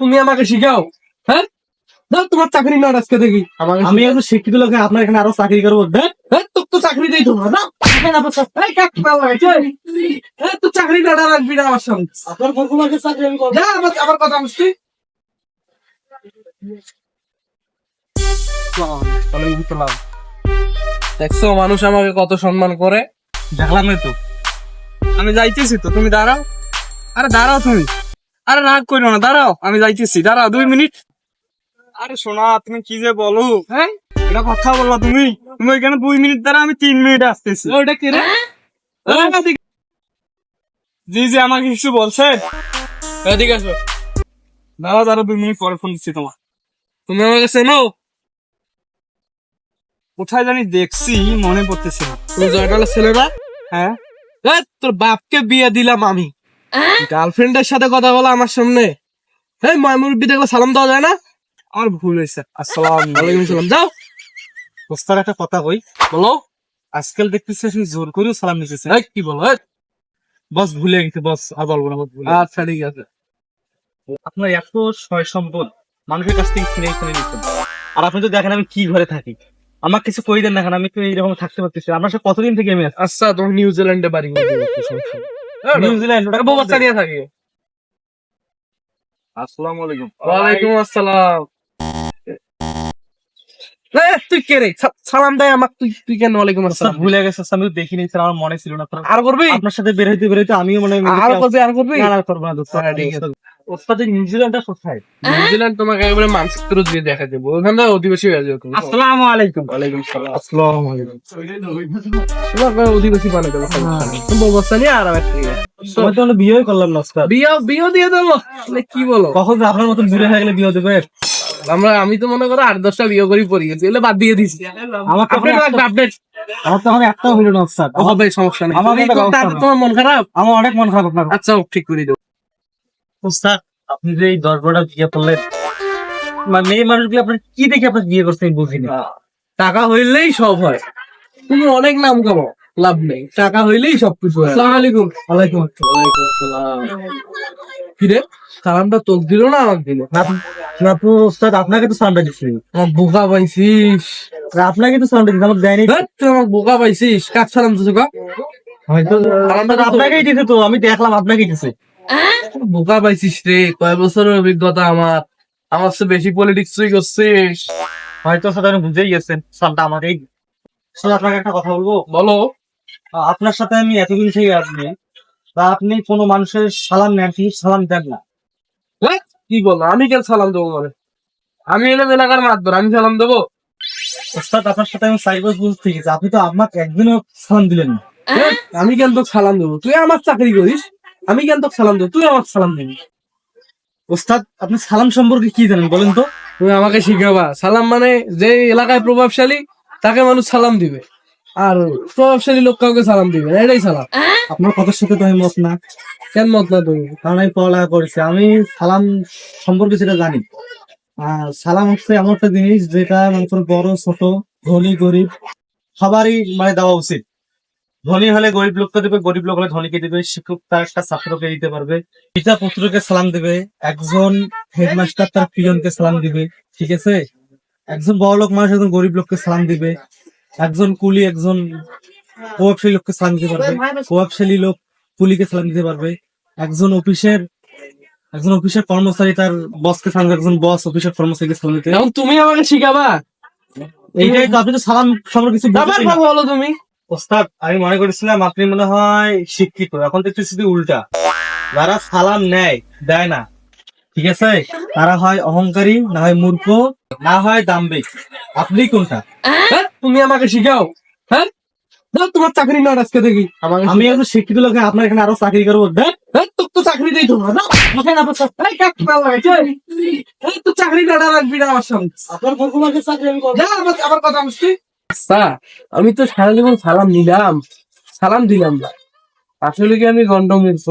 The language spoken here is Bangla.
তুমি আমাকে শিখাও হ্যাঁ? দাও তোমার চাকরি না আজকে দেখি। আমি একজন শিক্ষিত লোক আপনার এখানে আরও চাকরি করব দেখ হ্যাঁ তোর তো চাকরি দেই তোমার না? এখন আবার সব- এই কাক পাওয়া গেছে হ্যাঁ তুই চাকরি না রাখবি না আমার সঙ্গে। আপনার পরফরমেন্সের চাকরি আমি করব। আমার আমার কথা বুঝতি দেখছ মানুষ আমাকে কত সম্মান করে? দেখলাম তো। আমি যাইতেছি তো তুমি দাঁড়াও। আরে দাঁড়াও তুমি। আরে রাগ করো না দাঁড়াও আমি যাইতেছি দাঁড়াও দুই মিনিট। আরে শোনা তুমি কি যে বলো? হ্যাঁ? এটা কথা বললা তুমি। তুমি ওইখানে দুই মিনিট দাঁড়া আমি তিন মিনিট আসতেছি। ওটা কি রে? জি জি আমাকে কিছু বলছে? এদিকে আসো। দাঁড়াও দাঁড়াও দুই মিনিট পরে ফোন দিচ্ছি তোমার তুমি আমাকে চেনো? কোথায় জানি দেখছি মনে পড়তেছে না। তুমি জয়টালের ছেলে না হ্যাঁ? তোর বাপকে বিয়ে দিলাম আমি। গার্লফ্রেন্ডের সাথে কথা বলা আমার সামনে। এই ময়মুরব্বি দেখলে সালাম দেওয়া যায় না? আমার ভুল হয়েছে। আসসালাম ওয়ালাইকুম সালাম। যাও। ওস্তাদ একটা কথা কই। বলো। আজকাল দেখতেছি আপনি জোর করেও সালাম নিতেছে কি বলো বস ভুলে গেছে বস। আর বলব না আচ্ছা ঠিক আছে। আপনার এত সয় সম্পদ মানুষের কাছ থেকে কিনে কিনে নিচ্ছেন আর আপনি তো দেখেন আমি কি ঘরে থাকি আমার কিছু কই দেন না আমি তো এইরকম থাকতে পারতেছি। আপনার সাথে কতদিন থেকে আমি আচ্ছা তোমার নিউজিল্যান্ডে বাড়ি নিউজিল্যান্ড ওটাকে থাকি। আসসালামু আলাইকুম। ওয়ালাইকুম আসসালাম। তুই কে রে? সালাম দেয় আমাকে তুই তুই কেন ওয়ালাইকুম ওস্তাদ আসসালাম? ভুলে গেছে আমি দেখিনি স্যার আমার মনে ছিল না। আর করবি? আপনার সাথে বের হইতে বের হইতে আমিও মনে হয় আর করবি আর করবি? না, করব না, দোস্ত। হ্যাঁ, ঠিক আছে। ওস্তাদ নিউজিল্যান্ডটা কোথায়? নিউজিল্যান্ড তোমাকে একেবারে মানসিক দিয়ে দেখা দেবো ওখানে অধিবাসী হয়ে যাবে আসসালামু আলাইকুম। ওয়ালাইকুম সালাম। আসসালামু আলাইকুম। তোমাকে অধিবাসী বানিয়ে দেবো সমস্যা নেই। তুমি বউ বাচ্চা নিয়ে আরামে থেকে আমি তো বিয়ে করলাম না ওস্তাদ। বিয়ে বিয়ে দিয়ে দেবো? কি বলো? কখন আপনার মতন বুড়ে হয়ে গেলে বিয়ে দেবে? আমরা আমি তো মনে করো আট দশটা বিয়ে করি পড়ি গেছি। এগুলো বাদ দিয়ে দিছি। আমার তো আপডেট লাগবে আপডেট আমার তো এখন একটাও হইল না হবে সমস্যা নেই। আমার। তোমার মন খারাপ? আমার অনেক মন খারাপ আপনার। আচ্ছা ঠিক করে দেবো ওস্তাদ আপনি যে এই দশ বিয়ে করলেন মানে মানুষগুলো আপনার কি দেখে আপনার বিয়ে আমি বুঝিনি। টাকা হইলেই সব হয়। তুমি অনেক নাম কামাও লাভ নেই। টাকা হইলেই সব কিছু হয়। আসসালামু আলাইকুম। ওয়ালাইকুম আসসালাম। কি রে? সালামটা তোক দিল না আমাকে দিল? না- না তো ওস্তাদ আপনাকে তো সাউন্ডটা দিচ্ছি আমার বোকা পাইছিস। আপনাকে তো সাউন্ডটা দিচ্ছি আমাকে দেয়নি। তুই আমাকে বোকা পাইছিস। কাক সালাম দিছো কা হয়তো ওস্তাদ আপনাকেই দিতে তো আমি দেখলাম আপনাকেই দিছে। বোকা পাইছিস রে কয় বছরের অভিজ্ঞতা আমার? আমার চেয়ে বেশি পলিটিক্স তুই করছিস। হয়তো আপনি বুঝেই গেছেন সাউন্ডটা আমাকেই ওস্তাদ আপনাকে একটা কথা বলব? বলো। আপনার সাথে আমি এতদিন থেকে আপনি তা আপনি কোনো মানুষের সালাম নেন কি সালাম দেন না। কি বলো? আমি কেন সালাম দেবো মানে আমি এলাম এলাকার মাতবর আমি সালাম দেবো? ওস্তাদ আপনার সাথে আমি সাইবার বুঝতে গেছি আপনি তো আমাকে একদিনও সালাম দিলেন না। আমি কেন তোকে সালাম দেবো? তুই আমার চাকরি করিস? আমি কেন তোকে সালাম দেবো তুই আমার সালাম দিবি। ওস্তাদ আপনি সালাম সম্পর্কে কি জানেন বলেন তো? তুমি আমাকে শিখাবা। সালাম মানে যে এলাকায় প্রভাবশালী তাকে মানুষ সালাম দিবে। আর প্রভাবশালী লোক কাউকে সালাম দিবে না, এটাই সালাম। আপনার কথার সাথে তো আমি মত না। কেন মত না তুমি? কারণ আমি পড়ালেখা করেছি। আমি সালাম সম্পর্কে সেটা জানি। আর সালাম হচ্ছে এমন একটা জিনিস যেটা মনে করুন বড় ছোট ধনী গরিব সবারই মানে দেওয়া উচিত। ধনী হলে গরিব লোককে দেবে গরিব লোক হলে ধনীকে দেবে শিক্ষক তার একটা ছাত্রকে দিতে পারবে। পিতা পুত্রকে সালাম দেবে একজন হেডমাস্টার তার প্রিয়নকে সালাম দিবে ঠিক আছে? একজন বড় লোক মানুষ একজন গরিব লোককে সালাম দিবে। একজন কুলি একজন প্রভাবশালী লোককে সালাম দিতে পারবে। প্রভাবশালী লোক কুলিকে সালাম দিতে পারবে। একজন অফিসের একজন অফিসের কর্মচারী তার বসকে সালাম একজন বস অফিসের কর্মচারীকে সালাম দিতে এখন তুমি আমাকে শিখাবা? এইটাই তো আপনি তো সালাম সম্পর্কে কিছু বলো তুমি। ওস্তাদ আমি মনে করেছিলাম আপনি মনে হয় শিক্ষিত এখন দেখতে শুধু উল্টা। যারা সালাম নেয় দেয় না। ঠিক আছে? তারা হয় অহংকারী না হয় মূর্খ না হয় দাম্ভিক। আপনি কোনটা? হ্যাঁ তুমি আমাকে শিখাও। হ্যাঁ? তোমার চাকরি না আজকে দেখি। আমি একজন শিক্ষিত লোক আপনার এখানে আরও চাকরি করব। দেখ তোর তো চাকরি দেই তোমার না? চাকরি না রাখবি না আমার সঙ্গে। আপনার পরফরমেন্সের চাকরি আমি আমার আমার কথা বুঝতি আচ্ছা আমি তো সারা জীবন সালাম নিলাম। সালাম দিলাম না। আসলে কি আমি গন্ডমের গন্ডমূর্খ